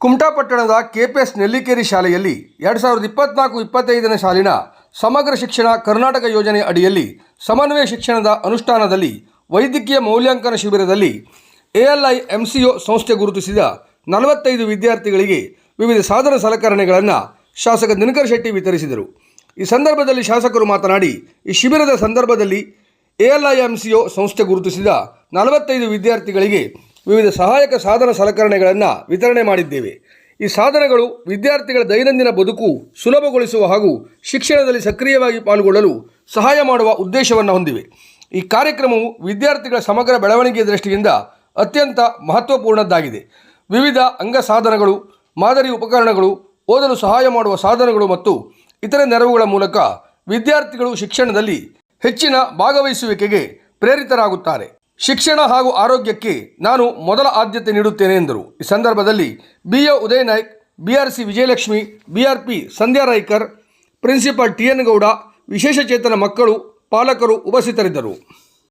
ಕುಮಟಾ ಪಟ್ಟಣದ ಕೆಪಿಎಸ್ ನೆಲ್ಲಿಕೇರಿ ಶಾಲೆಯಲ್ಲಿ ಎರಡು ಸಾವಿರದ ಇಪ್ಪತ್ನಾಲ್ಕು ಇಪ್ಪತ್ತೈದನೇ ಸಾಲಿನ ಸಮಗ್ರ ಶಿಕ್ಷಣ ಕರ್ನಾಟಕ ಯೋಜನೆ ಅಡಿಯಲ್ಲಿ ಸಮನ್ವಯ ಶಿಕ್ಷಣದ ಅನುಷ್ಠಾನದಲ್ಲಿ ವೈದ್ಯಕೀಯ ಮೌಲ್ಯಾಂಕನ ಶಿಬಿರದಲ್ಲಿ ಎಎಲ್ಐ ಒ ಸಂಸ್ಥೆ ಗುರುತಿಸಿದ ನಲವತ್ತೈದು ವಿದ್ಯಾರ್ಥಿಗಳಿಗೆ ವಿವಿಧ ಸಾಧನ ಸಲಕರಣೆಗಳನ್ನು ಶಾಸಕ ದಿನಕರ್ ಶೆಟ್ಟಿ ವಿತರಿಸಿದರು. ಈ ಸಂದರ್ಭದಲ್ಲಿ ಶಾಸಕರು ಮಾತನಾಡಿ, ಈ ಶಿಬಿರದ ಸಂದರ್ಭದಲ್ಲಿ ಎಎಲ್ಐಎಂಸಿಒ ಸಂಸ್ಥೆ ಗುರುತಿಸಿದ ನಲವತ್ತೈದು ವಿದ್ಯಾರ್ಥಿಗಳಿಗೆ ವಿವಿಧ ಸಹಾಯಕ ಸಾಧನ ಸಲಕರಣೆಗಳನ್ನು ವಿತರಣೆ ಮಾಡಿದ್ದೇವೆ. ಈ ಸಾಧನಗಳು ವಿದ್ಯಾರ್ಥಿಗಳ ದೈನಂದಿನ ಬದುಕು ಸುಲಭಗೊಳಿಸುವ ಹಾಗೂ ಶಿಕ್ಷಣದಲ್ಲಿ ಸಕ್ರಿಯವಾಗಿ ಪಾಲ್ಗೊಳ್ಳಲು ಸಹಾಯ ಮಾಡುವ ಉದ್ದೇಶವನ್ನು ಹೊಂದಿವೆ. ಈ ಕಾರ್ಯಕ್ರಮವು ವಿದ್ಯಾರ್ಥಿಗಳ ಸಮಗ್ರ ಬೆಳವಣಿಗೆಯ ದೃಷ್ಟಿಯಿಂದ ಅತ್ಯಂತ ಮಹತ್ವಪೂರ್ಣದ್ದಾಗಿದೆ. ವಿವಿಧ ಅಂಗ ಸಾಧನಗಳು, ಮಾದರಿ ಉಪಕರಣಗಳು, ಓದಲು ಸಹಾಯ ಮಾಡುವ ಸಾಧನಗಳು ಮತ್ತು ಇತರೆ ನೆರವುಗಳ ಮೂಲಕ ವಿದ್ಯಾರ್ಥಿಗಳು ಶಿಕ್ಷಣದಲ್ಲಿ ಹೆಚ್ಚಿನ ಭಾಗವಹಿಸುವಿಕೆಗೆ ಪ್ರೇರಿತರಾಗುತ್ತಾರೆ. ಶಿಕ್ಷಣ ಹಾಗೂ ಆರೋಗ್ಯಕ್ಕೆ ನಾನು ಮೊದಲ ಆದ್ಯತೆ ನೀಡುತ್ತೇನೆ ಎಂದರು. ಈ ಸಂದರ್ಭದಲ್ಲಿ B A Udaya Naik B R C Vijayalakshmi B R P Sandhya Raikar, principal T N Gowda, ವಿಶೇಷಚೇತನ ಮಕ್ಕಳು, ಪಾಲಕರು ಉಪಸ್ಥಿತರಿದ್ದರು.